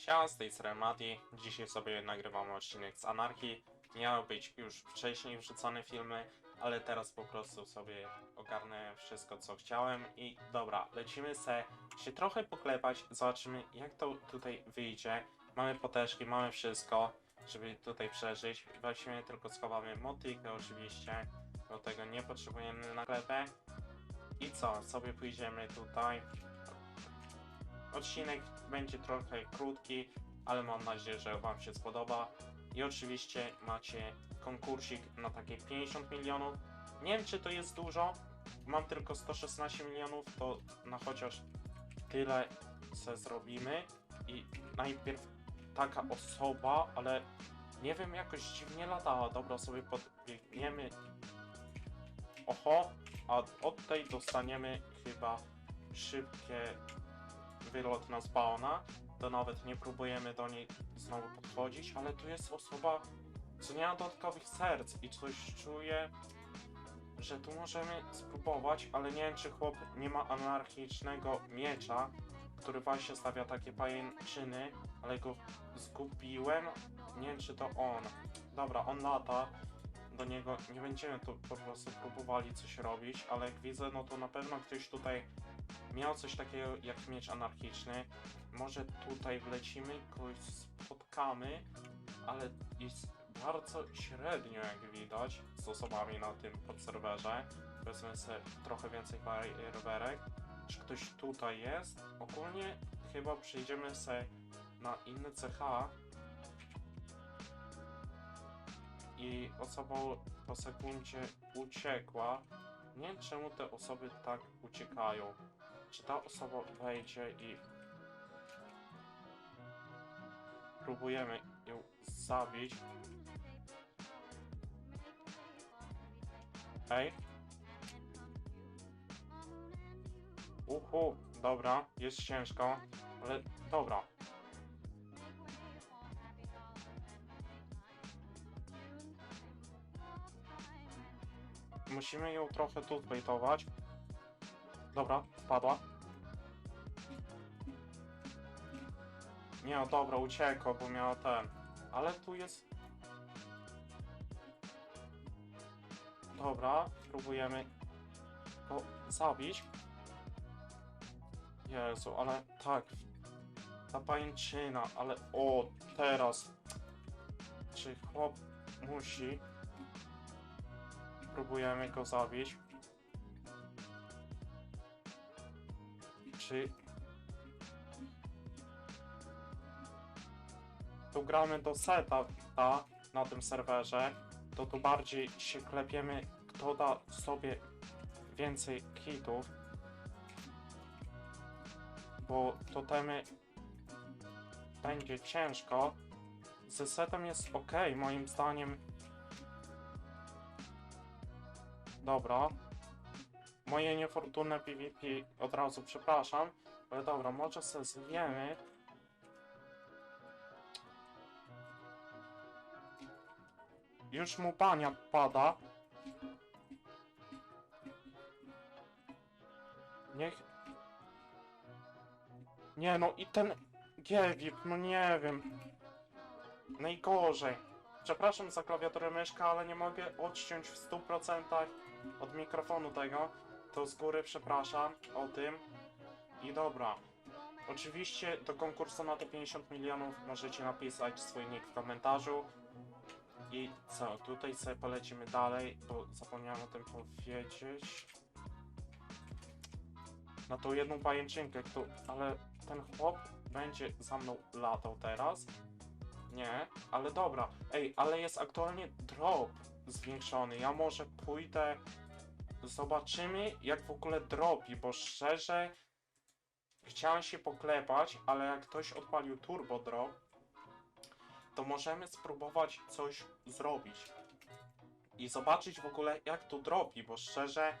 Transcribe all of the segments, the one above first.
Siema, z tej strony. Dzisiaj sobie nagrywamy odcinek z Anarchii. Miały być już wcześniej wrzucone filmy, ale teraz po prostu sobie ogarnę wszystko co chciałem i dobra, lecimy se się trochę poklepać, zobaczymy jak to tutaj wyjdzie. Mamy poteczki, mamy wszystko, żeby tutaj przeżyć. Weźmy tylko schowamy motykę oczywiście, do tego nie potrzebujemy naklepę. I co, sobie pójdziemy tutaj. Odcinek będzie trochę krótki, ale mam nadzieję, że Wam się spodoba. I oczywiście macie konkursik na takie 50 milionów. Nie wiem, czy to jest dużo. Mam tylko 116 milionów, to na chociaż tyle se zrobimy. I najpierw taka osoba, ale nie wiem, jakoś dziwnie latała. Dobra, sobie podbiegniemy. Oho, a od tej dostaniemy chyba szybkie wylot na spawna, to nawet nie próbujemy do niej znowu podchodzić, ale tu jest osoba, co nie ma dodatkowych serc i coś czuję, że tu możemy spróbować, ale nie wiem czy chłop nie ma anarchicznego miecza, który właśnie stawia takie pajęczyny, ale go zgubiłem, nie wiem czy to on. Dobra, on lata, do niego nie będziemy tu po prostu próbowali coś robić, ale jak widzę, no to na pewno ktoś tutaj miał coś takiego jak miecz anarchiczny. Może tutaj wlecimy, kogoś spotkamy, ale jest bardzo średnio jak widać z osobami na tym podserwerze. Wezmę sobie trochę więcej fajerwerek. Czy ktoś tutaj jest? Ogólnie chyba przejdziemy sobie na inny CH i osoba po sekundzie uciekła. Nie wiem czemu te osoby tak uciekają. Czy ta osoba wejdzie i próbujemy ją zabić? Ej. Uhu, dobra, jest ciężko, ale dobra. Musimy ją trochę tu zbejtować. Dobra, wpadła. Nie, no dobra, uciekła, bo miała ten. Ale tu jest... Dobra, próbujemy go zabić. Jezu, ale tak. Ta pajęczyna, ale o, teraz. Czy chłop musi... Próbujemy go zabić. Czy tu gramy do seta ta, na tym serwerze, to tu bardziej się klepiemy, kto da sobie więcej hitów. Bo totemy będzie ciężko. Ze setem jest ok, moim zdaniem. Dobra. Moje niefortunne PvP od razu przepraszam, ale dobra, może se zwiemy. Już mu bania pada. Niech... Nie no i ten Giewip, no nie wiem. Najgorzej. Przepraszam za klawiaturę myszka, ale nie mogę odciąć w 100% od mikrofonu tego. To z góry przepraszam o tym. I dobra. Oczywiście do konkursu na te 50 milionów możecie napisać swój nick w komentarzu. I co, tutaj sobie polecimy dalej, bo zapomniałem o tym powiedzieć. Na tą jedną pajęczynkę, kto, ale ten chłop będzie za mną latał teraz. Nie, ale dobra. Ej, ale jest aktualnie drop zwiększony. Ja może pójdę. Zobaczymy, jak w ogóle dropi, bo szczerze chciałem się poklepać, ale jak ktoś odpalił turbo drop, to możemy spróbować coś zrobić. I zobaczyć w ogóle, jak to dropi, bo szczerze,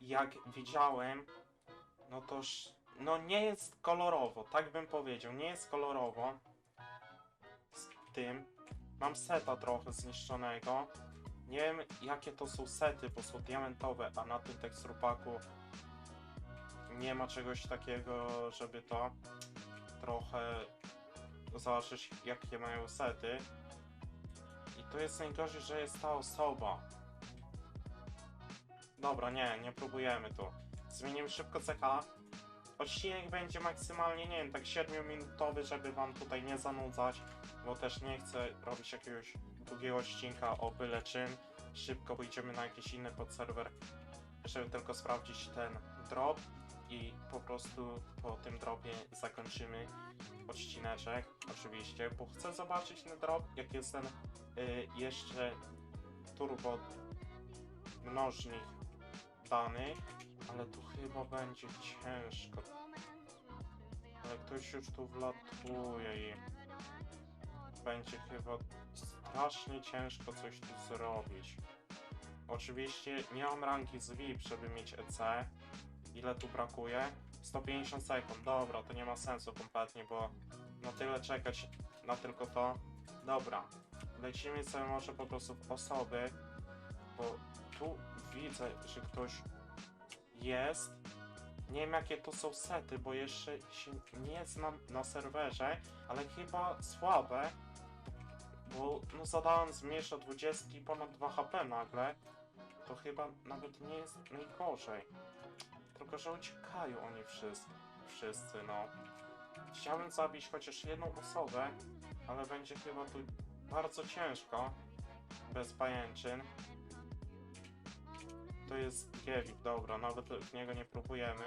jak widziałem, no to no nie jest kolorowo, tak bym powiedział, nie jest kolorowo tym. Mam seta trochę zniszczonego. Nie wiem jakie to są sety, bo są diamentowe, a na tym teksturpaku nie ma czegoś takiego, żeby to trochę zobaczyć jakie mają sety. I to jest najgorzej, że jest ta osoba. Dobra, nie, nie próbujemy tu. Zmienimy szybko CK. Odcinek będzie maksymalnie, nie wiem, tak 7-minutowy, żeby wam tutaj nie zanudzać, bo też nie chcę robić jakiegoś długiego odcinka o byle czym. Szybko pójdziemy na jakiś inny podserwer, żeby tylko sprawdzić ten drop i po prostu po tym dropie zakończymy odcineczek, oczywiście, bo chcę zobaczyć ten drop, jak jest ten y, jeszcze turbo mnożnik dany, ale tu chyba będzie ciężko. Ale ktoś już tu wlatuje i będzie chyba strasznie ciężko coś tu zrobić. Oczywiście nie mam ranki z VIP, żeby mieć EC. Ile tu brakuje? 150 sekund. Dobra, to nie ma sensu kompletnie, bo na tyle czekać na tylko to. Dobra, lecimy sobie może po prostu w osoby, bo tu widzę, że ktoś jest. Nie wiem jakie to są sety, bo jeszcze się nie znam na serwerze, ale chyba słabe, bo no zadałem zmniejsza 20 i ponad 2 HP nagle, to chyba nawet nie jest najgorzej. Tylko, że uciekają oni wszyscy, wszyscy no. Chciałbym zabić chociaż jedną osobę, ale będzie chyba tu bardzo ciężko, bez pajęczyn. To jest Giewik, dobra, nawet w niego nie próbujemy,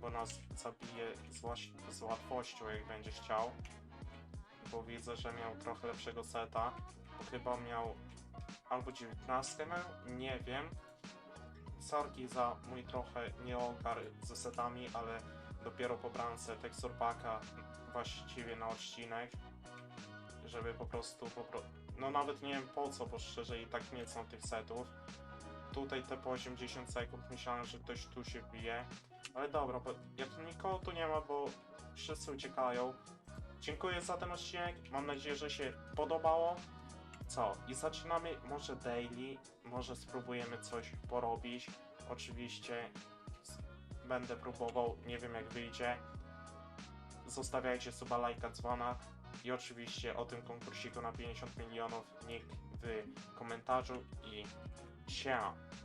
bo nas zabije z, z łatwością, jak będzie chciał. Bo widzę, że miał trochę lepszego seta, bo chyba miał albo 19 miał, nie wiem. Sorki za mój trochę nieogar ze setami, ale dopiero pobrałem set Texture Packa właściwie na odcinek, żeby po prostu, po pro... no nawet nie wiem po co, bo szczerze i tak nie są tych setów tutaj te po 80 sekund myślałem, że ktoś tu się bije. Ale dobra, bo jak nikogo tu nie ma, bo wszyscy uciekają. Dziękuję za ten odcinek. Mam nadzieję, że się podobało. Co? I zaczynamy może daily, może spróbujemy coś porobić. Oczywiście będę próbował, nie wiem jak wyjdzie. Zostawiajcie suba, lajka, dzwona i oczywiście o tym konkursiku na 50 milionów nick w komentarzu i Ciao.